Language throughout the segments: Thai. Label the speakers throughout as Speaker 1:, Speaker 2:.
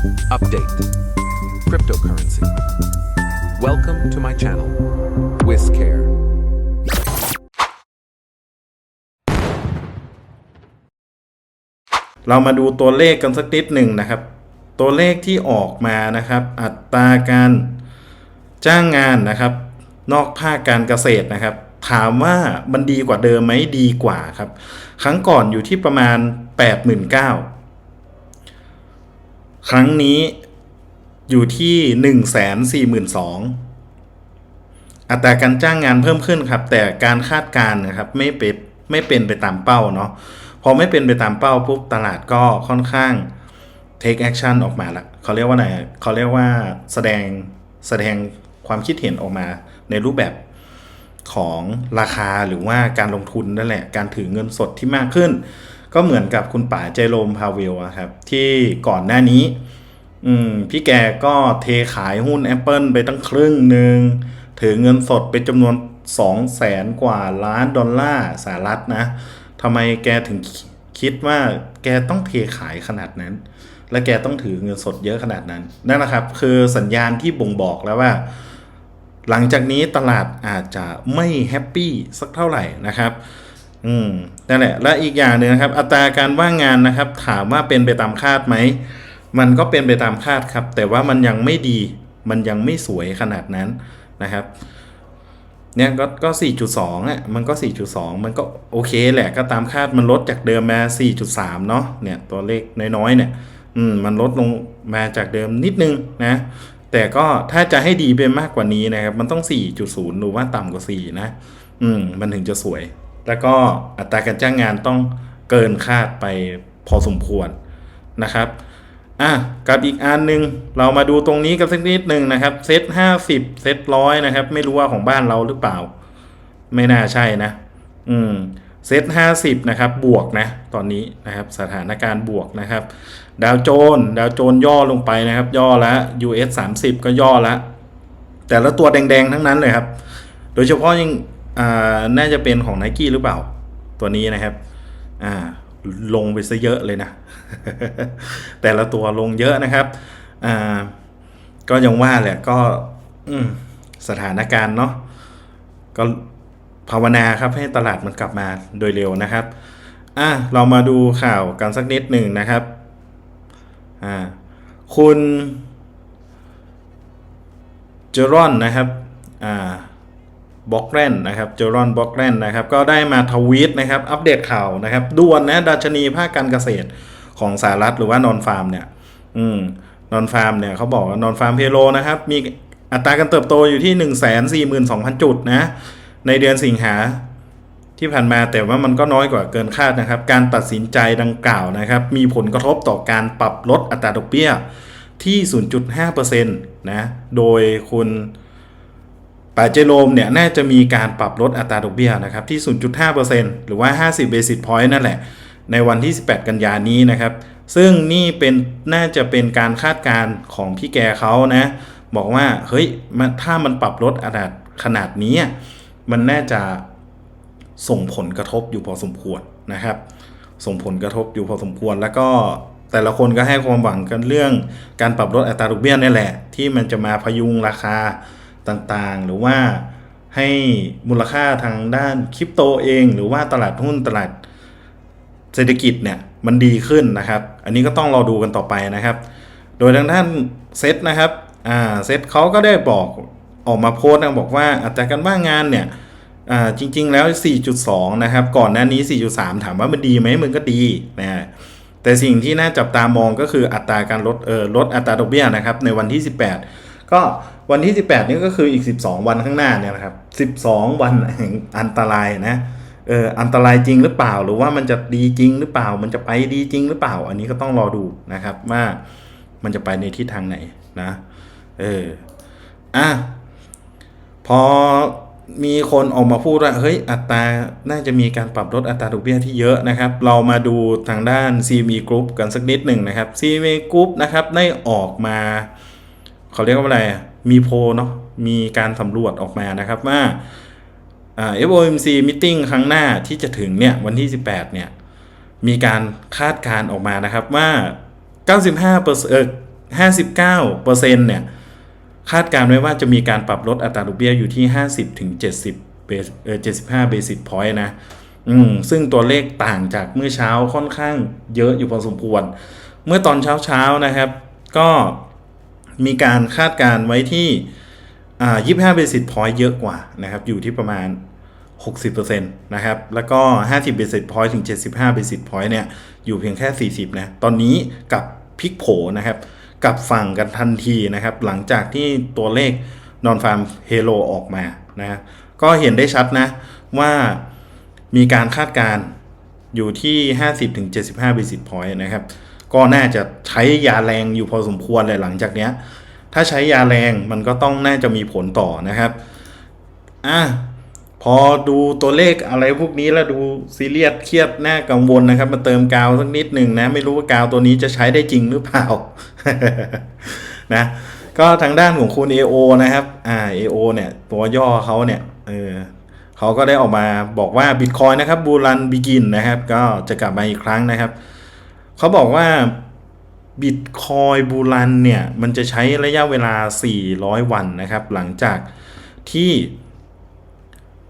Speaker 1: Update Cryptocurrency. Welcome to my channel, WizCare.
Speaker 2: เรามาดูตัวเลขกันสักนิดหนึ่งนะครับ ตัวเลขที่ออกมานะครับ อัตราการจ้างงานนะครับ นอกภาคการเกษตรนะครับ ถามว่ามันดีกว่าเดิมไหมดีกว่าครับ ครั้งก่อนอยู่ที่ประมาณ 89,000 ครั้งนี้อยู่ที่142,000อัตราการจ้างงานเพิ่มขึ้นครับ แต่การคาดการณ์นะครับไม่เป็นไม่เป็นไปตามเป้าเนาะพอไม่เป็นไปตามเป้าปุ๊บตลาดก็ค่อนข้าง take action ออกมาละเขาเรียกว่าไงเขาเรียกว่าแสดงแสดงความคิดเห็นออกมาในรูปแบบของราคาหรือว่าการลงทุนนั่นแหละ การถือเงินสดที่มากขึ้น ก็เหมือนกับคุณป๋าเจโรมพาเวลอะครับ ที่ก่อนหน้านี้ อืมพี่แกก็เทขายหุ้น Apple ไปตั้งครึ่งหนึ่งถือเงินสดเป็นจำนวน2 0 0แสนกว่าล้านดอลลาร์สหรัฐนะทำไมแกถึงคิดว่าแกต้องเทขายขนาดนั้น และแกต้องถือเงินสดเยอะขนาดนั้นนั่นแหละครับ คือสัญญาณที่บ่งบอกแล้วว่า หลังจากนี้ตลาดอาจจะไม่แฮปปี้สักเท่าไหร่นะครับ อืมนั่นแหละ และอีกอย่างหนึ่งนะครับ อัตราการว่างงานนะครับ ถามว่าเป็นไปตามคาดไหม มันก็เป็นไปตามคาดครับ แต่ว่ามันยังไม่ดี มันยังไม่สวยขนาดนั้นนะครับ เนี่ยก็ก็ 4.2อะ มันก็ 4.2 มันก็โอเคแหละ ก็ตามคาดมันลดจากเดิมมา 4.3 เนาะ เนี่ยตัวเลขน้อยๆ เนี่ย อืม มันลดลงมาจากเดิมนิดนึงนะ แต่ก็ถ้าจะให้ดีไปมากกว่านี้นะครับ มันต้อง 4.0 หรือว่าต่ำกว่า 4 นะ อืม มันถึงจะสวย แล้วก็อัตราการจ้างงานต้องเกินคาดไปพอสมควรนะครับอะกับอีกอันหนึ่งเรามาดูตรงนี้กันสักนิดหนึ่งนะครับเซตห้าสิบเซตร้อยนะครับ ไม่รู้ว่าของบ้านเราหรือเปล่า ไม่น่าใช่นะ อืมเซตห้าสิบนะครับบวกนะ ตอนนี้นะครับสถานการณ์บวกนะครับ ดาวโจนส์ดาวโจนส์ย่อลงไปนะครับ ย่อแล้ว US 30 ก็ย่อแล้วแต่ละตัวแดงๆ ทั้งนั้นเลยครับ โดยเฉพาะยัง อ่าน่าจะเป็นของ n นกี้หรือเปล่า ตัวนี้นะครับ อ่า ลงไปซะเยอะเลยนะ แต่ละตัวลงเยอะนะครับ อ่า ก็ยังว่าแหละก็สถานการณ์เนาะก็ภาวนาครับให้ตลาดมันกลับมาโดยเร็วนะครับ อะเรามาดูข่าวกันสักนิดหนึ่งนะครับ อ่า คุณเจอรอนนะครับ อ่า บล็อกแรนนะครับเจอรอนบล็อกแรนนะครับก็ได้มาทวีตนะครับอัปเดตข่าวนะครับด่วนนะดัชนีภาคการเกษตรของสหรัฐหรือว่านอนฟาร์มเนี่ยอืมนอนฟาร์มเนี่ยเขาบอกว่านอนฟาร์มเพโลนะครับมีอัตราการเติบโตอยู่ที่ 1 4 2 0 0 0 จุดนะในเดือนสิงหาที่ผ่านมาแต่ว่ามันก็น้อยกว่าเกินคาดนะครับ การตัดสินใจดังกล่าวนะครับ มีผลกระทบต่อการปรับลดอัตราดอกเบี้ยที่ 0.5%นะ โดยคุณ ป่าเจโรมเนี่ยน่าจะมีการปรับลดอัตราดอกเบี้ยนะครับที่ 0.5%หรือว่า 50 basis point นั่นแหละ ในวันที่ 18 กันยานี้นะครับ ซึ่งนี่เป็นน่าจะเป็นการคาดการณ์ของพี่แกเขานะ บอกว่าเฮ้ยถ้ามันปรับลดอัตราขนาดนี้ มันน่าจะส่งผลกระทบอยู่พอสมควรนะครับ ส่งผลกระทบอยู่พอสมควรแล้วก็แต่ละคนก็ให้ความหวังกันเรื่องการปรับลดอัตราดอกเบี้ยนี่แหละ ที่มันจะมาพยุงราคา ต่างๆ หรือว่าให้มูลค่าทางด้านคริปโตเอง หรือว่าตลาดหุ้นตลาดเศรษฐกิจเนี่ยมันดีขึ้นนะครับ อันนี้ก็ต้องรอดูกันต่อไปนะครับ โดยทางด้านเซตนะครับอ่าเซตเขาก็ได้บอกออกมาโพสต์นะบอกว่าอัตราการว่างงานเนี่ยอ่าจริง ๆ แล้ว 4.2 นะครับ ก่อนหน้านี้ 4.3 ถามว่ามันดีไหมมันก็ดีนะแต่สิ่งที่น่าจับตามองก็คืออัตราการลดเออลดอัตราดอกเบี้ยนะครับในวันที่ 18 ก็ วันที่ 18 นี่ก็คืออีก 12 วันข้างหน้าเนี่ยนะครับ 12 วันแห่งอันตรายนะเอออันตรายจริงหรือเปล่า หรือว่ามันจะดีจริงหรือเปล่า มันจะไปดีจริงหรือเปล่า อันนี้ก็ต้องรอดูนะครับว่ามันจะไปในทิศทางไหนนะเอออะพอมีคนออกมาพูดว่าเฮ้ยอัตราน่าจะมีการปรับลดอัตราดอกเบี้ยที่เยอะนะครับ เรามาดูทางด้าน CME Group กันสักนิดหนึ่งนะครับ CME Group นะครับได้ออกมาเขาเรียกว่าอะไรอะ มีโพลเนาะมีการสำรวจออกมานะครับว่า FOMC meeting ครั้งหน้าที่จะถึงเนี่ยวันที่ 18 เนี่ย มีการคาดการณ์ออกมานะครับว่า 95%เออ59%เนี่ย คาดการณ์ไว้ว่าจะมีการปรับลดอัตราดอกเบี้ยอยู่ที่ 50ถึง70เบสเออ75เบสิสพอยต์นะ อืม ซึ่งตัวเลขต่างจากเมื่อเช้าค่อนข้างเยอะอยู่พอสมควร เมื่อตอนเช้าเช้าๆนะครับ ก็ มีการคาดการณ์ไว้ที่อ่า25เบสิสพอยต์เยอะกว่านะครับอยู่ที่ประมาณ 60%นะครับแล้วก็ 50เบสิสพอยต์ถึง 75เบสิสพอยต์เนี่ยอยู่เพียงแค่ 40 นะ ตอนนี้กับพิกโผนะครับกับฝั่งกันทันทีนะครับ หลังจากที่ตัวเลขนอนฟาร์มเฮโลออกมานะก็เห็นได้ชัดนะว่ามีการคาดการณ์อยู่ที่ 50-75 basis point นะครับ ก็น่าจะใช้ยาแรงอยู่พอสมควรเลยหลังจากเนี้ย ถ้าใช้ยาแรงมันก็ต้องน่าจะมีผลต่อนะครับอะพอดูตัวเลขอะไรพวกนี้แล้วดูซีเรียสเครียดน่ากังวลนะครับ มาเติมกาวสักนิดหนึ่งนะ ไม่รู้ว่ากาวตัวนี้จะใช้ได้จริงหรือเปล่านะก็ทางด้านของคุณ AO นะครับอ่า AO เนี่ย ตัวย่อเขาเนี่ยเออเขาก็ได้ออกมาบอกว่า Bitcoin นะครับบูรันบิกินนะครับ ก็จะกลับมาอีกครั้งนะครับ เขาบอกว่าบิตคอยบูรันเนี่ย มันจะใช้ระยะเวลา 400 วันนะครับ หลังจากที่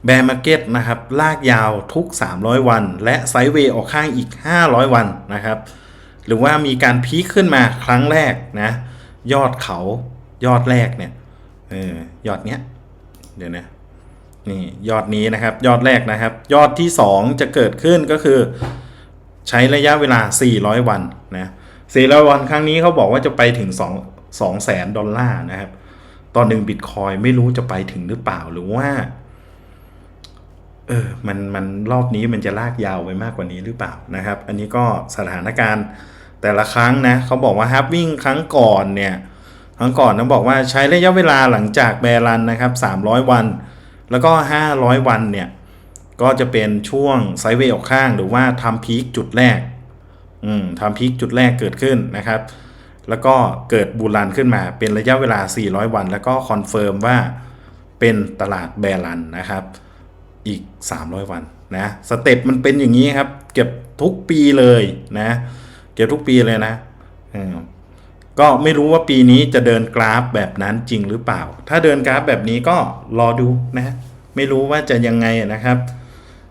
Speaker 2: แบร์มาร์เก็ตนะครับ ลากยาวทุก 300 วัน และไซด์เวย์ออกข้างอีก 500 วันนะครับ หรือว่ามีการพีคขึ้นมาครั้งแรกนะ ยอดเขายอดแรกเนี่ยเออยอดเนี้ย เดี๋ยวนะนี่ยอดนี้นะครับ ยอดแรกนะครับ ยอดที่ 2 จะเกิดขึ้นก็คือ ใช้ระยะเวลา 400 วันนะ400 วันครั้งนี้เขาบอกว่าจะไปถึง 2 2แสนดอลลาร์นะครับตอนหนึ่งบิตคอยไม่รู้จะไปถึงหรือเปล่าหรือว่า เออมันมันรอบนี้มันจะลากยาวไปมากกว่านี้หรือเปล่านะครับ อันนี้ก็สถานการณ์แต่ละครั้งนะเขาบอกว่าฮับวิ่งครั้งก่อนเนี่ย ครั้งก่อนนะบอกว่าใช้ระยะเวลาหลังจากแบรันนะครับ 300 วัน แล้วก็ 500 วันเนี่ย ก็จะเป็นช่วงไซด์เวย์ออกข้างหรือว่าทำพีคจุดแรกอืมทำพีคจุดแรกเกิดขึ้นนะครับ แล้วก็เกิดบูรันขึ้นมาเป็นระยะเวลา 400 วัน แล้วก็คอนเฟิร์มว่าเป็นตลาดแบรันนะครับ อีก 300 วันนะสเต็ปมันเป็นอย่างนี้ครับ เก็บทุกปีเลยนะ เก็บทุกปีเลยนะก็ไม่รู้ว่าปีนี้จะเดินกราฟแบบนั้นจริงหรือเปล่า ถ้าเดินกราฟแบบนี้ก็รอดูนะ ไม่รู้ว่าจะยังไงนะครับ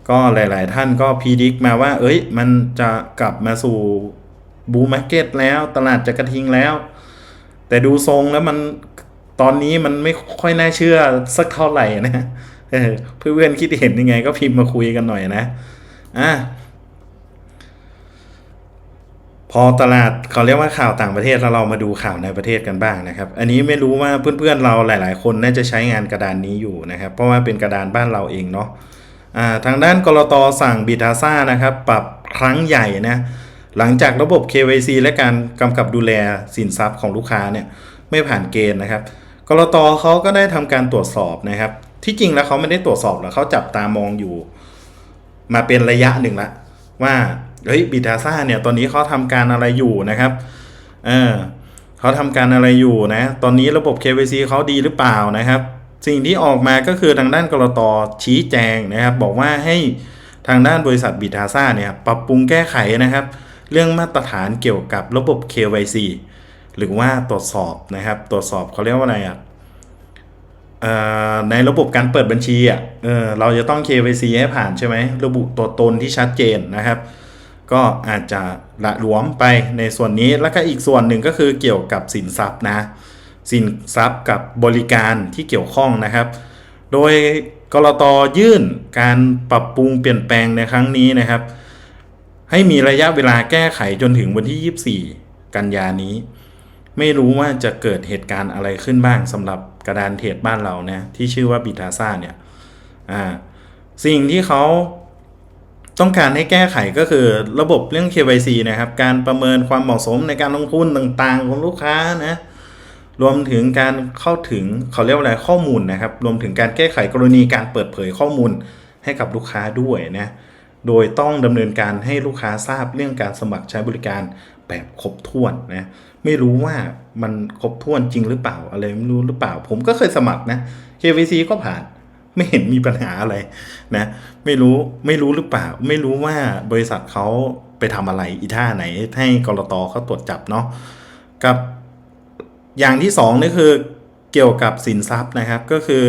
Speaker 2: ก็หลาย ๆ ท่านก็พีดิกมาว่า เอ้ย มันจะกลับมาสู่บูมมาร์เก็ตแล้วตลาดจะกระทิงแล้ว แต่ดูทรงแล้วมันตอนนี้มันไม่ค่อยน่าเชื่อสักเท่าไหร่นะเออเพื่อนๆคิดเห็นยังไง ก็พิมพ์มาคุยกันหน่อยนะอะพอตลาดเขาเรียกว่าข่าวต่างประเทศแล้วเรามาดูข่าวในประเทศกันบ้างนะครับ อันนี้ไม่รู้ว่าเพื่อนๆเราหลาย ๆ คนน่าจะใช้งานกระดานนี้อยู่นะครับ เพราะว่าเป็นกระดานบ้านเราเองเนาะ ทางด้านกรตสั่งบิทาซ่านะครับ ปรับครั้งใหญ่นะหลังจากระบบ KYC และการกำกับดูแลสินทรัพย์ของลูกค้าเนี่ยไม่ผ่านเกณฑ์นะครับกรตเขาก็ได้ทำการตรวจสอบนะครับ ที่จริงแล้วเขาไม่ได้ตรวจสอบหรอกเขาจับตามองอยู่ มาเป็นระยะหนึ่งละว่าเฮ้ยบิทาซ่าเนี่ยตอนนี้เขาทำการอะไรอยู่นะครับเออเขาทำการอะไรอยู่นะ ตอนนี้ระบบ KYC เขาดีหรือเปล่านะครับ สิ่งที่ออกมาก็คือทางด้านกรตชี้แจงนะครับ บอกว่าให้ทางด้านบริษัทบิทาซ่าเนี่ยปรับปรุงแก้ไขนะครับ เรื่องมาตรฐานเกี่ยวกับระบบ KYC หรือว่าตรวจสอบนะครับ ตรวจสอบเขาเรียกว่าอะไรอะในระบบการเปิดบัญชีอะเออเราจะต้อง KYC ให้ผ่านใช่ไหมระบุตัวตนที่ชัดเจนนะครับ ก็อาจจะละหลวมไปในส่วนนี้แล้วก็อีกส่วนหนึ่งก็คือเกี่ยวกับสินทรัพย์นะ สินทรัพย์กับบริการที่เกี่ยวข้องนะครับ โดยกรตยื่นการปรับปรุงเปลี่ยนแปลงในครั้งนี้นะครับ ให้มีระยะเวลาแก้ไขจนถึงวันที่ 24 กันยานี้ ไม่รู้ว่าจะเกิดเหตุการณ์อะไรขึ้นบ้างสำหรับกระดานเทรดบ้านเรานะที่ชื่อว่าบิทาซ่าเนี่ยอ่าสิ่งที่เขาต้องการให้แก้ไขก็คือระบบเรื่อง KYC นะครับ การประเมินความเหมาะสมในการลงทุนต่างๆของลูกค้านะ รวมถึงการเข้าถึงเขาเรียกว่าอะไรข้อมูลนะครับ รวมถึงการแก้ไขกรณีการเปิดเผยข้อมูลให้กับลูกค้าด้วยนะโดยต้องดำเนินการให้ลูกค้าทราบเรื่องการสมัครใช้บริการแบบครบถ้วนนะไม่รู้ว่ามันครบถ้วนจริงหรือเปล่าอะไรไม่รู้หรือเปล่า ผมก็เคยสมัครนะ KVC ก็ผ่านไม่เห็นมีปัญหาอะไรนะไม่รู้ไม่รู้หรือเปล่า ไม่รู้ว่าบริษัทเขาไปทำอะไรอีท่าไหนให้กรตเขาตรวจจับเนาะกับ อย่างที่สองนี่คือเกี่ยวกับสินทรัพย์นะครับ ก็คือ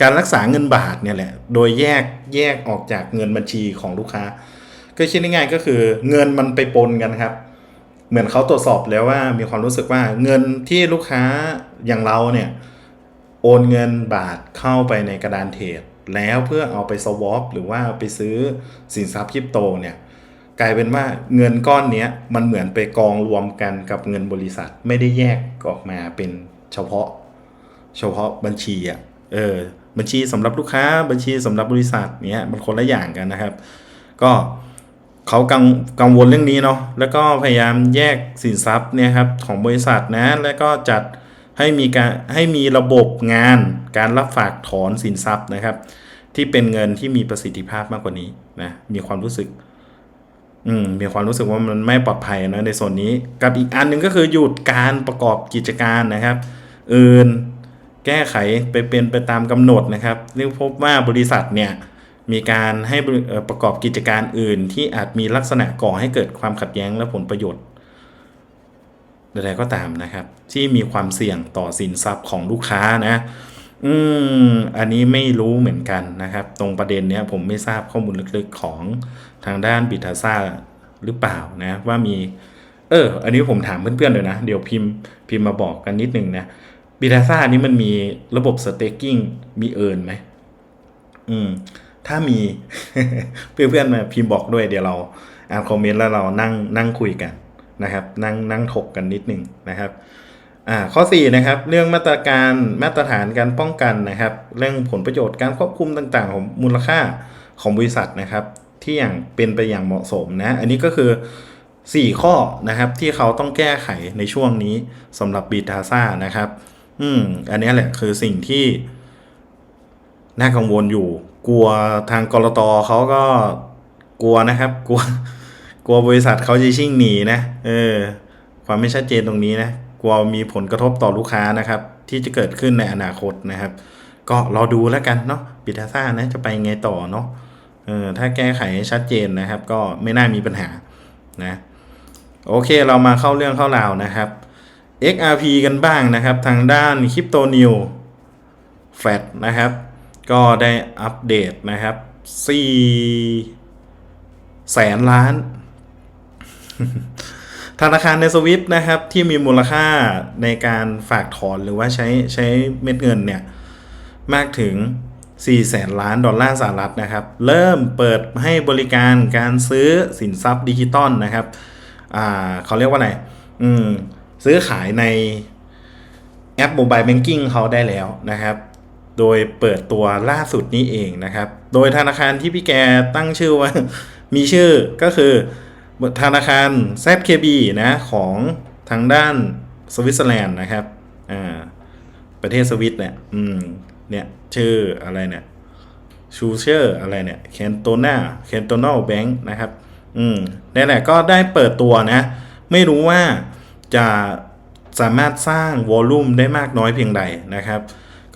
Speaker 2: การรักษาเงินบาทเนี่ยแหละ โดยแยกแยกออกจากเงินบัญชีของลูกค้า ก็คิดง่ายๆก็คือเงินมันไปปนกันครับ เหมือนเขาตรวจสอบแล้วว่ามีความรู้สึกว่าเงินที่ลูกค้าอย่างเราเนี่ยโอนเงินบาทเข้าไปในกระดานเทรดแล้วเพื่อเอาไปสวอปหรือว่าไปซื้อสินทรัพย์คริปโตเนี่ย กลายเป็นว่าเงินก้อนนี้มันเหมือนไปกองรวมกันกับเงินบริษัทไม่ได้แยกออกมาเป็นเฉพาะ เฉพาะบัญชีอะเออบัญชีสำหรับลูกค้าบัญชีสำหรับบริษัทเนี้ยมันคนละอย่างกันนะครับ ก็เขากังกังวลเรื่องนี้เนาะแล้วก็พยายามแยกสินทรัพย์เนี่ยครับของบริษัทนะแล้วก็จัดให้มีการให้มีระบบงานการรับฝากถอนสินทรัพย์นะครับ ที่เป็นเงินที่มีประสิทธิภาพมากกว่านี้นะมีความรู้สึก อืมมีความรู้สึกว่ามันไม่ปลอดภัยนะในส่วนนี้ กับอีกอันหนึ่งก็คือหยุดการประกอบกิจการนะครับอื่นแก้ไขไปเป็นไปตามกำหนดนะครับเนื่องพบว่าบริษัทเนี่ยมีการให้ประกอบกิจการอื่น ที่อาจมีลักษณะก่อให้เกิดความขัดแย้งและผลประโยชน์ใดๆก็ตามนะครับ ที่มีความเสี่ยงต่อสินทรัพย์ของลูกค้านะ อืม อันนี้ไม่รู้เหมือนกันนะครับ ตรงประเด็นเนี้ยผมไม่ทราบข้อมูลลึกๆของทางด้านบิทาซ่าหรือเปล่านะ ว่ามี เออ อันนี้ผมถามเพื่อนๆเลยนะ เดี๋ยวพิมพ์พิมพ์มาบอกกันนิดนึงนะบิทาซ่านี้มันมีระบบสเต็กกิ้งมีเอิร์นไหมอืม ถ้ามีเพื่อนๆมาพิมพ์บอกด้วยเดี๋ยวเราอ่านคอมเมนต์แล้วเรานั่งนั่งคุยกันนะครับ นั่งนั่งถกกันนิดนึงนะครับ อ่าข้อ4นะครับเรื่องมาตรการมาตรฐานการป้องกันนะครับ เรื่องผลประโยชน์การควบคุมต่างๆ ของมูลค่าของบริษัทนะครับ ที่อย่างเป็นไปอย่างเหมาะสมนะอันนี้ก็คือ 4 ข้อนะครับที่เขาต้องแก้ไขในช่วงนี้สำหรับบีทาซ่านะครับ อืมอันนี้แหละคือสิ่งที่น่ากังวลอยู่ กลัวทางกรตเขาก็กลัวนะครับ กลัว กลัวบริษัทเขาจะชิ่งหนีนะเออ ความไม่ชัดเจนตรงนี้นะ ลัวมีผลกระทบต่อลูกค้านะครับ ที่จะเกิดขึ้นในอนาคตนะครับ ก็รอดูแล้วกันเนาะบิทาซ่านะจะไปไงต่อเนาะเออถ้าแก้ไขให้ชัดเจนนะครับ ก็ไม่น่ามีปัญหานะโอเคเรามาเข้าเรื่องเข้าราวนะครับ XRP กันบ้างนะครับ ทางด้าน Crypto New Fat นะครับ ก็ได้อัปเดตนะครับ4แสนล้าน ธนาคารในสวิฟนะครับที่มีมูลค่าในการฝากถอนหรือว่าใช้ใช้เม็ดเงินเนี่ยมากถึง 4 แสนล้านดอลลาร์สหรัฐนะครับ เริ่มเปิดให้บริการการซื้อสินทรัพย์ดิจิตอลนะครับอ่าเขาเรียกว่าไงอืมซื้อขายในแอปโมบายแบงกิ้งเขาได้แล้วนะครับ โดยเปิดตัวล่าสุดนี้เองนะครับ โดยธนาคารที่พี่แกตั้งชื่อว่ามีชื่อก็คือ ธนาคาร ZKB นะของทางด้านสวิตเซอร์แลนด์นะครับอ่าประเทศสวิตเนี่ยอืมเนี่ยชื่ออะไรเนี่ยชูเชอร์อะไรเนี่ยเคนโตนาเคนโตนาแบงค์นะครับ อืมนี่แหละก็ได้เปิดตัวนะ ไม่รู้ว่าจะสามารถสร้างวอลลุ่มได้มากน้อยเพียงใดนะครับ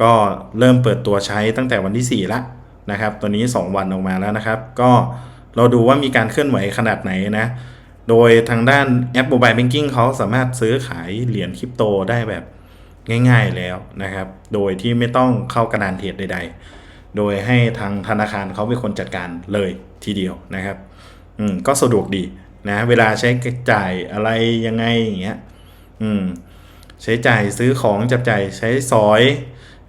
Speaker 2: ก็เริ่มเปิดตัวใช้ตั้งแต่วันที่ 4 ละนะครับตอนนี้ 2 วันออกมาแล้วนะครับ ก็ เราดูว่ามีการเคลื่อนไหวขนาดไหนนะ โดยทางด้านแอป Mobile Banking เขาสามารถซื้อขายเหรียญคริปโตได้แบบง่าย ๆแล้วนะครับ โดยที่ไม่ต้องเข้ากระดานเทรดใด ๆ โดยให้ทางธนาคารเขาเป็นคนจัดการเลยทีเดียวนะครับ อืมก็สะดวกดีนะ เวลาใช้จ่ายอะไรยังไงอย่างเงี้ย อืม ใช้จ่ายซื้อของจับจ่ายใช้สอย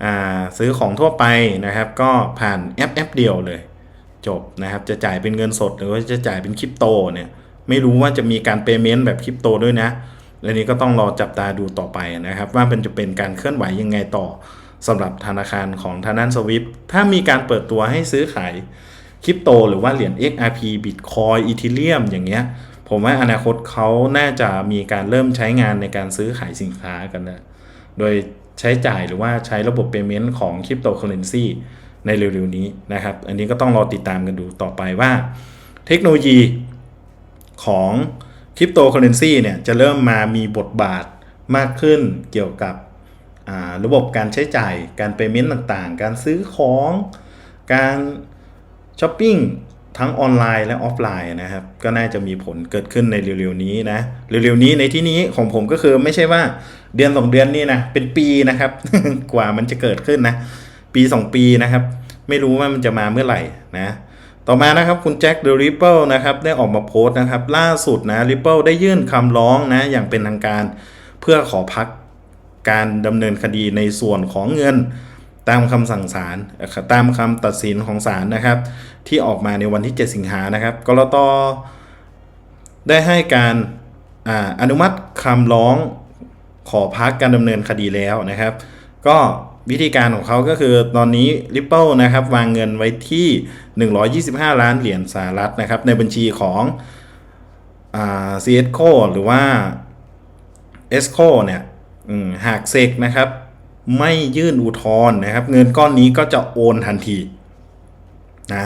Speaker 2: อ่า ซื้อของทั่วไปนะครับ ก็ผ่านแอปแอปเดียวเลย จบนะครับ จะจ่ายเป็นเงินสดหรือว่าจะจ่ายเป็นคริปโตเนี่ย ไม่รู้ว่าจะมีการเปย์เมนต์แบบคริปโตด้วยนะอันนี้ก็ต้องรอจับตาดูต่อไปนะครับ ว่ามันจะเป็นการเคลื่อนไหวยังไงต่อสำหรับธนาคารของทางด้านสวิฟถ้ามีการเปิดตัวให้ซื้อขายคริปโตหรือว่าเหรียญ XRP Bitcoin Ethereum อย่างเงี้ย ผมว่าอนาคตเขาน่าจะมีการเริ่มใช้งานในการซื้อขายสินค้ากันนะโดยใช้จ่ายหรือว่าใช้ระบบเปเมนต์ของคริปโตเคอเรนซี ในเร็วๆนี้นะครับ อันนี้ก็ต้องรอติดตามกันดูต่อไปว่า เทคโนโลยีของคริปโตเคอเรนซีเนี่ยจะเริ่มมามีบทบาทมากขึ้นเกี่ยวกับระบบการใช้จ่ายการเปเมนต์ต่างๆ การซื้อของการช้อปปิ้งทั้งออนไลน์และออฟไลน์นะครับ ก็น่าจะมีผลเกิดขึ้นในเร็วๆนี้นะเร็วๆนี้ในที่นี้ของผมก็คือไม่ใช่ว่าเดือนสองเดือนนี่นะเป็นปีนะครับ กว่ามันจะเกิดขึ้นนะ ปีสองปีนะครับ ไม่รู้ว่ามันจะมาเมื่อไหร่นะ ต่อมานะครับคุณแจ็คเดอะริปเปิลนะครับได้ออกมาโพสต์นะครับ ล่าสุดนะริปเปิลได้ยื่นคำร้องนะอย่างเป็นทางการเพื่อขอพักการดำเนินคดีในส่วนของเงินตามคำสั่งศาลตามคำตัดสินของศาลนะครับ ที่ออกมาในวันที่ 7 สิงหานะครับกรตได้ให้การออนุมัติคำร้องขอพักการดำเนินคดีแล้วนะครับ ก็ วิธีการของเขาก็คือตอนนี้ Ripple นะครับวางเงินไว้ที่ 125 ล้านเหรียญสหรัฐนะครับ ในบัญชีของอ่า CSCO หรือว่า ESCO เนี่ยหากเซกนะครับ ไม่ยื่นอุทธรณ์นะครับ เงินก้อนนี้ก็จะโอนทันทีนะ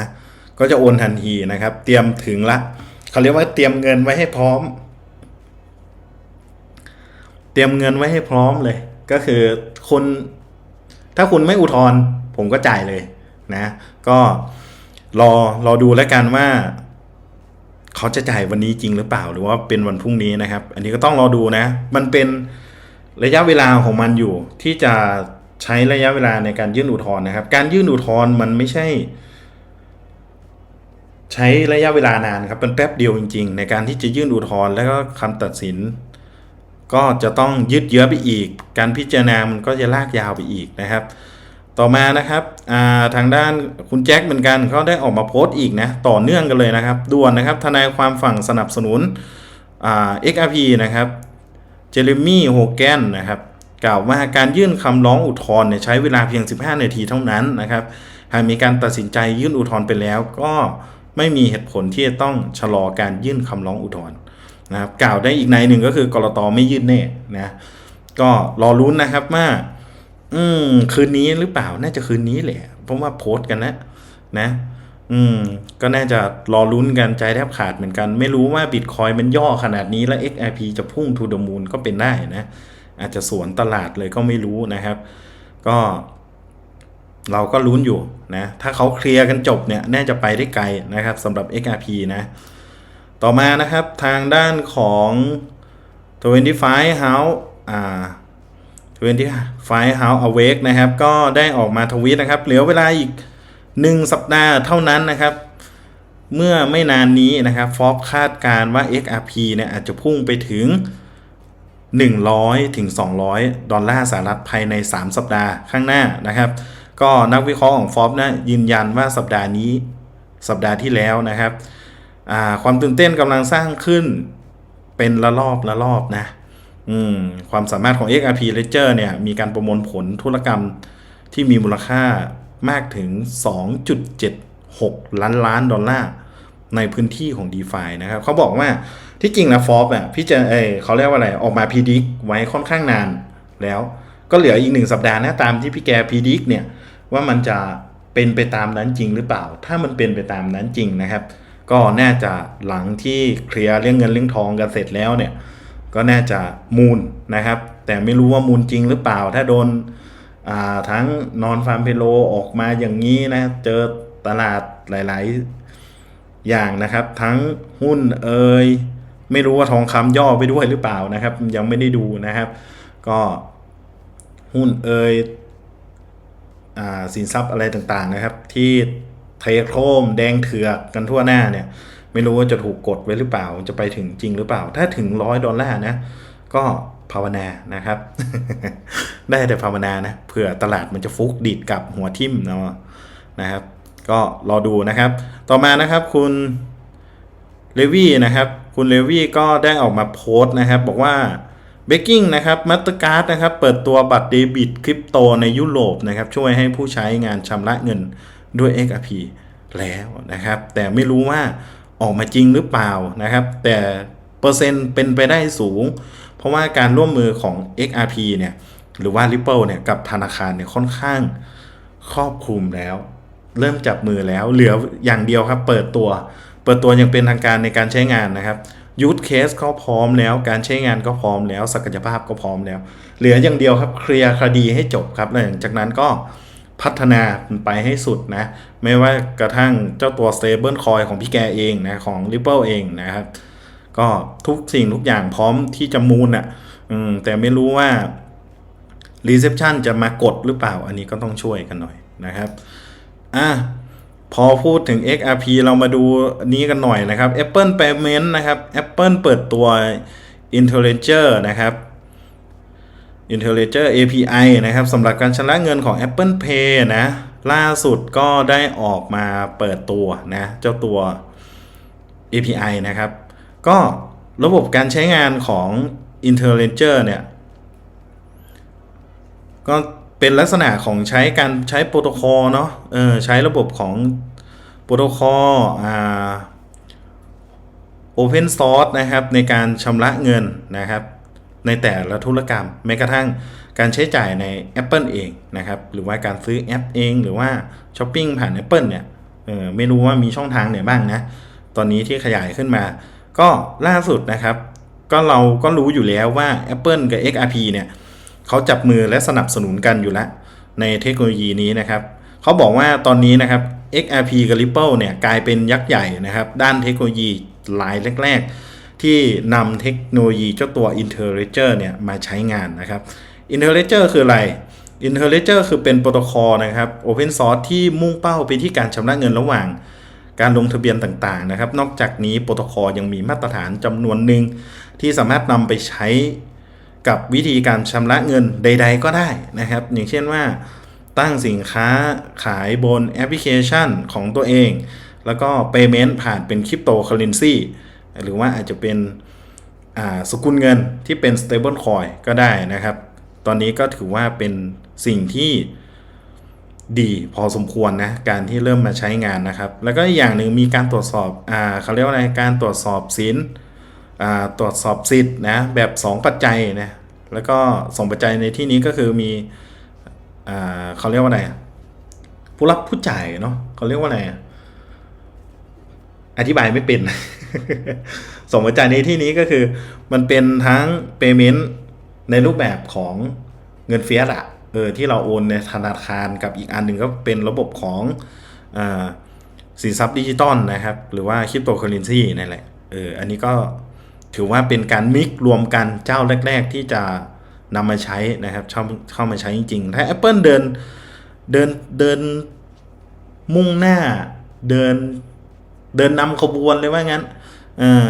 Speaker 2: ก็จะโอนทันทีนะครับ เตรียมถึงละเขาเรียกว่าเตรียมเงินไว้ให้พร้อม เตรียมเงินไว้ให้พร้อมเลย ก็คือคุณ ถ้าคุณไม่อุทธรณ์ผมก็จ่ายเลยนะ ก็รอรอดูแล้วกันว่า เขาจะจ่ายวันนี้จริงหรือเปล่า หรือว่าเป็นวันพรุ่งนี้นะครับ อันนี้ก็ต้องรอดูนะ มันเป็นระยะเวลาของมันอยู่ ที่จะใช้ระยะเวลาในการยื่นอุทธรณ์นะครับ การยื่นอุทธรณ์มันไม่ใช่ ใช้ระยะเวลานานครับเป็นแป๊บเดียวจริง ๆ ในการที่จะยื่นอุทธรณ์แล้วก็คำตัดสิน ก็จะต้องยืดเยื้อไปอีก การพิจารณามันก็จะลากยาวไปอีกนะครับ ต่อมานะครับาทางด้านคุณแจ็คเหมือนกันเขาได้ออกมาโพสต์อีกนะต่อเนื่องกันเลยนะครับด่วนนะครับทนายความฝั่งสนับสนุนอ่า XRP นะครับเจเรมี่โฮแกนนะครับกล่าวว่าการยื่นคำร้องอุทธรณ์เนี่ยใช้เวลาเพียง 15 นาทีเท่านั้นนะครับหากมีการตัดสินใจยื่นอุทธรณ์ไปแล้ว ก็ไม่มีเหตุผลที่จะต้องชะลอการยื่นคำร้องอุทธรณ์ นะครับกล่าวได้อีกในหนึ่งก็คือกรตไม่ยื่นแน่นะก็รอรุ้นนะครับว่าอืมคืนนี้หรือเปล่าน่าจะคืนนี้แหละเพราะว่าโพสต์กันนะนะ อืม ก็น่าจะรอลุ้นกันใจแทบขาดเหมือนกัน ไม่รู้ว่าบิตคอยมันย่อขนาดนี้แล้ว XRP จะพุ่ง to the moon ก็เป็นได้นะ อาจจะสวนตลาดเลยก็ไม่รู้นะครับ ก็ เราก็ลุ้นอยู่นะ ถ้าเขาเคลียร์กันจบเนี่ย น่าจะไปได้ไกลนะครับสำหรับ XRP นะ ต่อมานะครับทางด้านของ 25 House อ่า25 House Awake นะครับ ก็ได้ออกมาทวีตนะครับ เหลือเวลาอีก 1 สัปดาห์เท่านั้นนะครับ เมื่อไม่นานนี้นะครับฟอบคาดการณ์ว่า XRP เนี่ยอาจจะพุ่งไปถึง 100 ถึง 200 ดอลลาร์สหรัฐภายใน 3 สัปดาห์ข้างหน้านะครับ ก็นักวิเคราะห์ของฟอบนะยืนยันว่าสัปดาห์นี้สัปดาห์ที่แล้วนะครับ ความตื่นเต้นกำลังสร้างขึ้นเป็นละรอบละรอบนะความสามารถของ XRP Ledger เนี่ยมีการประมวลผลธุรกรรมที่มีมูลค่ามากถึง 2.76 ล้านล้านดอลลาร์ในพื้นที่ของ d e f านะครับเขาบอกว่าที่จริงนะฟอ b อะพี่จะเอเขาเรียกว่าอะไรออกมาพีดิกไว้ค่อนข้างนานแล้ว ก็เหลืออีกหนึ่งสัปดาห์นะตามที่พี่แกพีดิกเนี่ยว่ามันจะเป็นไปตามนั้นจริงหรือเปล่า ถ้ามันเป็นไปตามนั้นจริงนะครับ ก็น่าจะหลังที่เคลียร์เรื่องเงินเรื่องทองกันเสร็จแล้วเนี่ย ก็น่าจะมูลนะครับ แต่ไม่รู้ว่ามูลจริงหรือเปล่า ถ้าโดนทั้งนอนฟาร์มเพโลออกมาอย่างนี้นะ เจอตลาดหลาย ๆ อย่างนะครับ ทั้งหุ้นเอ่ยไม่รู้ว่าทองคำย่อไปด้วยหรือเปล่านะครับ ยังไม่ได้ดูนะครับ ก็หุ้นเอ่ยอสินทรัพย์อะไรต่างๆนะครับ ที่ เทโครมแดงเถือกกันทั่วหน้าเนี่ย ไม่รู้ว่าจะถูกกดไว้หรือเปล่าจะไปถึงจริงหรือเปล่า ถ้าถึงร้อยดอลลาร์นะ ก็ภาวนานะครับ ได้แต่ภาวนานะเผื่อตลาดมันจะฟุกดีดกลับหัวทิ่มเนาะนะครับ ก็รอดูนะครับ ต่อมานะครับคุณเลวี่นะครับ คุณเลวี่ก็ได้ออกมาโพสต์นะครับ บอกว่าเบกกิ้งนะครับมัตเตอร์การ์ดนะครับ เปิดตัวบัตรเดบิตคริปโตในยุโรปนะครับ ช่วยให้ผู้ใช้งานชำระเงิน ด้วย XRP แล้วนะครับ แต่ไม่รู้ว่าออกมาจริงหรือเปล่านะครับ แต่เปอร์เซ็นต์เป็นไปได้สูง เพราะว่าการร่วมมือของ XRP เนี่ยหรือว่า Ripple เนี่ยกับธนาคารเนี่ยค่อนข้างครอบคลุมแล้ว เริ่มจับมือแล้วเหลืออย่างเดียวครับ เปิดตัว เปิดตัวอย่างเป็นทางการในการใช้งานนะครับยูทเคสก็พร้อมแล้วการใช้งานก็พร้อมแล้ว ศักยภาพก็พร้อมแล้ว เหลืออย่างเดียวครับเคลียร์คดีให้จบครับแล้วหลังจากนั้นก็ พัฒนามันไปให้สุดนะ ไม่ว่ากระทั่งเจ้าตัว stable coin ของพี่แกเองนะของ Ripple เองนะครับ ก็ทุกสิ่งทุกอย่างพร้อมที่จะมูลอะแต่ไม่รู้ว่า reception จะมากดหรือเปล่า อันนี้ก็ต้องช่วยกันหน่อยนะครับอะพอพูดถึง XRP เรามาดูนี้กันหน่อยนะครับ Apple Payment นะครับ Apple เปิดตัว Intelliger นะครับ Intelliger API นะครับสำหรับการชำระเงินของ Apple Pay นะล่าสุดก็ได้ออกมาเปิดตัวนะเจ้าตัว API นะครับ ก็ระบบการใช้งานของ Intelliger เนี่ย ก็เป็นลักษณะของใช้การใช้โปรโตคอลเนาะเออใช้ระบบของโปรโตคอลอ่า Open Source นะครับในการชำระเงินนะครับ ในแต่ละธุรกรรม แม้กระทั่งการใช้จ่ายใน Apple เองนะครับ หรือว่าการซื้อแอปเอง หรือว่าช้อปปิ้งผ่าน Apple เนี่ยเออไม่รู้ว่ามีช่องทางไหนบ้างนะ ตอนนี้ที่ขยายขึ้นมา ก็ล่าสุดนะครับ ก็เราก็รู้อยู่แล้วว่า Apple กับ XRP เนี่ยเขาจับมือและสนับสนุนกันอยู่แล้ว ในเทคโนโลยีนี้นะครับเขาบอกว่าตอนนี้นะครับ XRP กับ Ripple เนี่ยกลายเป็นยักษ์ใหญ่นะครับ ด้านเทคโนโลยีรายแรกๆ ที่นำเทคโนโลยีเจ้าตัว Intelliger เนี่ยมาใช้งานนะครับ Intelliger คืออะไร Intelliger คือเป็นโปรโตคอลนะครับ Open Source ที่มุ่งเป้าไปที่การชำระเงินระหว่างการลงทะเบียนต่างๆนะครับ นอกจากนี้โปรโตคอลยังมีมาตรฐานจำนวนหนึ่งที่สามารถนำไปใช้กับวิธีการชำระเงินใด ๆ ก็ได้นะครับ อย่างเช่นว่าตั้งสินค้าขายบนแอปพลิเคชันของตัวเอง แล้วก็ Payment ผ่านเป็นคริปโตเคอเรนซี หรือว่าอาจจะเป็นสกุลเงินที่เป็น stable coin ก็ได้นะครับ ตอนนี้ก็ถือว่าเป็นสิ่งที่ดีพอสมควรนะ การที่เริ่มมาใช้งานนะครับ แล้วก็อีกอย่างหนึ่งมีการตรวจสอบอเขาเรียกว่าอะไรการตรวจสอบสินตรวจสอบสิทธิ์นะแบบ 2 ปัจจัยนะแล้วก็สองปัจจัยในที่นี้ก็คือมีอเขาเรียกว่าอะไรผู้รับผู้จ่ายเนาะเขาเรียกว่าอะไรอธิบายไม่เป็น สองปัจจัยในที่นี้ก็คือ มันเป็นทั้ง payment ในรูปแบบของเงินเฟียสอะเออที่เราโอนในธนาคารกับอีกอันหนึ่งก็เป็นระบบของอสินทรัพย์ดิจิตอลนะครับ หรือว่าคริปโตเคอเรนซีนั่นแหละเอออันนี้ก็ถือว่าเป็นการมิกรวมกันเจ้าแรก ๆ ที่จะนำมาใช้นะครับเข้าเข้ามาใช้จริงๆ ถ้า Apple เดินเดินเดินมุ่งหน้าเดินเดินนำขบวนเลยว่างั้น เออ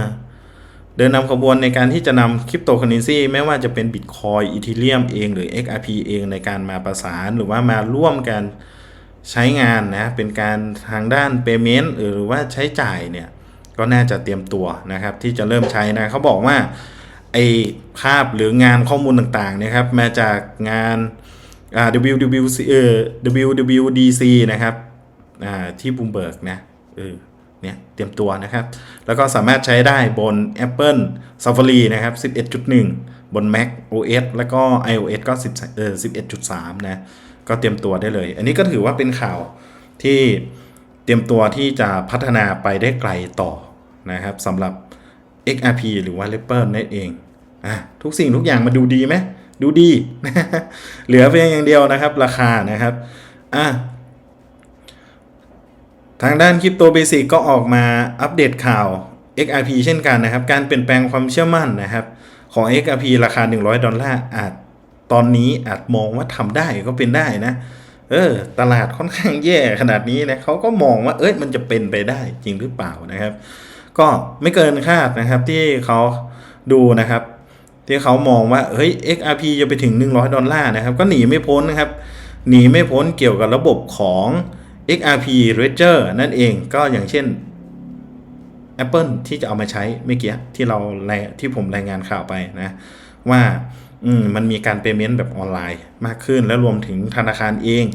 Speaker 2: เดินนำขบวนในการที่จะนำคริปโตเคอเรนซีไม่ว่าจะเป็น Bitcoin Ethereum เองหรือ XRP เองในการมาประสานหรือว่ามาร่วมกันใช้งานนะเป็นการทางด้าน payment หรือว่าใช้จ่ายเนี่ยก็น่าจะเตรียมตัวนะครับที่จะเริ่มใช้นะเขาบอกว่าไอภาพหรืองานข้อมูลต่างๆนะครับมาจากงานอ่า WWC เอ่อ WWDC นะครับอ่าที่บูมเบิร์กนะเออ เนี่ยเตรียมตัวนะครับ แล้วก็สามารถใช้ได้บน Apple Safari นะครับ 11.1 บน Mac OS แล้วก็ iOS ก็10เออ11.3 นะ ก็เตรียมตัวได้เลย อันนี้ก็ถือว่าเป็นข่าวที่เตรียมตัวที่จะพัฒนาไปได้ไกลต่อนะครับสำหรับ XRP หรือว่า Ripple นั่นเองอะทุกสิ่งทุกอย่างมาดูดีไหมดูดี เหลือเพียงอย่างเดียวนะครับ ราคานะครับอะ ทางด้านคริปโตเบสิกก็ออกมาอัปเดตข่าว XRP เช่นกันนะครับ การเปลี่ยนแปลงความเชื่อมั่นนะครับ ของ XRP ราคา 100 ดอลลาร์อาจตอนนี้อาจมองว่าทำได้ก็เป็นได้นะ เออ ตลาดค่อนข้างแย่ขนาดนี้นะเขาก็มองว่าเอ้ยมันจะเป็นไปได้จริงหรือเปล่านะครับ ก็ไม่เกินคาดนะครับที่เขาดูนะครับ ที่เขามองว่าเฮ้ย XRP จะไปถึง 100 ดอลลาร์นะครับ ก็หนีไม่พ้นนะครับ หนีไม่พ้นเกี่ยวกับระบบของ XRP Ledger นั่นเองก็อย่างเช่น Apple ที่จะเอามาใช้เมื่อกี้ที่เราที่ผมรายงานข่าวไปนะ ว่ามมันมีการ payment แบบออนไลน์มากขึ้น และรวมถึงธนาคารเอง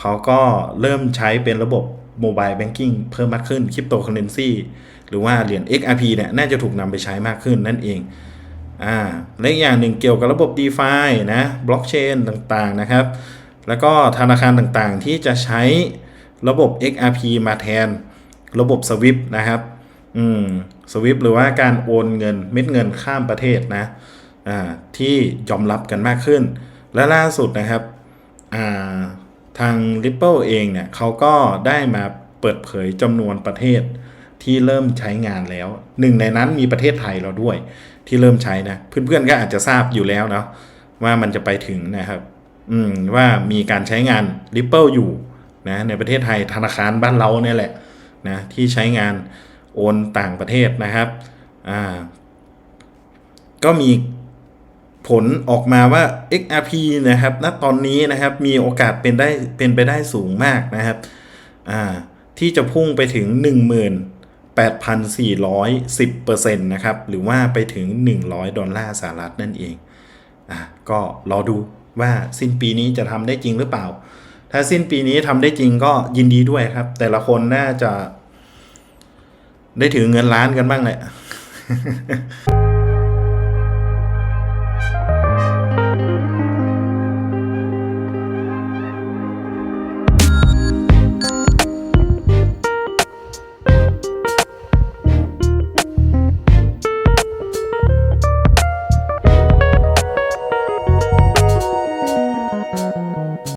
Speaker 2: เขาก็เริ่มใช้เป็นระบบ mobile banking เพิ่มมากขึ้น cryptocurrency หรือว่าเหรียญ XRP เนี่ยน่าจะถูกนำไปใช้มากขึ้นนั่นเองอ่าและอีกอย่างหนึ่งเกี่ยวกับระบบ DeFi นะบล็อกเชนต่างๆนะครับ แล้วก็ธนาคารต่างๆที่จะใช้ ระบบ XRP มาแทน ระบบ SWIFT นะครับ อืม SWIFT หรือว่าการโอนเงินเม็ดเงินข้ามประเทศนะ อ่า ที่ยอมรับกันมากขึ้น และล่าสุดนะครับ อ่า ทาง Ripple เองเนี่ยเขาก็ได้มาเปิดเผยจำนวนประเทศที่เริ่มใช้งานแล้ว หนึ่งในนั้นมีประเทศไทยเราด้วย ที่เริ่มใช้นะ เพื่อนๆก็อาจจะทราบอยู่แล้วเนาะว่ามันจะไปถึงนะครับ อืม ว่ามีการใช้งาน Ripple อยู่ นะในประเทศไทยธนาคารบ้านเราเนี่ยแหละนะที่ใช้งานโอนต่างประเทศนะครับอ่าก็มีผลออกมาว่า XRP นะครับณตอนนี้นะครับมีโอกาสเป็นได้เป็นไปได้สูงมากนะครับอ่าที่จะพุ่งไปถึง 18,410%นะครับหรือว่าไปถึง 100 ดอลลาร์สหรัฐนั่นเองอะก็รอดูว่าสิ้นปีนี้จะทำได้จริงหรือเปล่า ถ้าสิ้นปีนี้ทำได้จริงก็ยินดีด้วยครับ แต่ละคนน่าจะได้ถือเงินล้านกันบ้างแหละ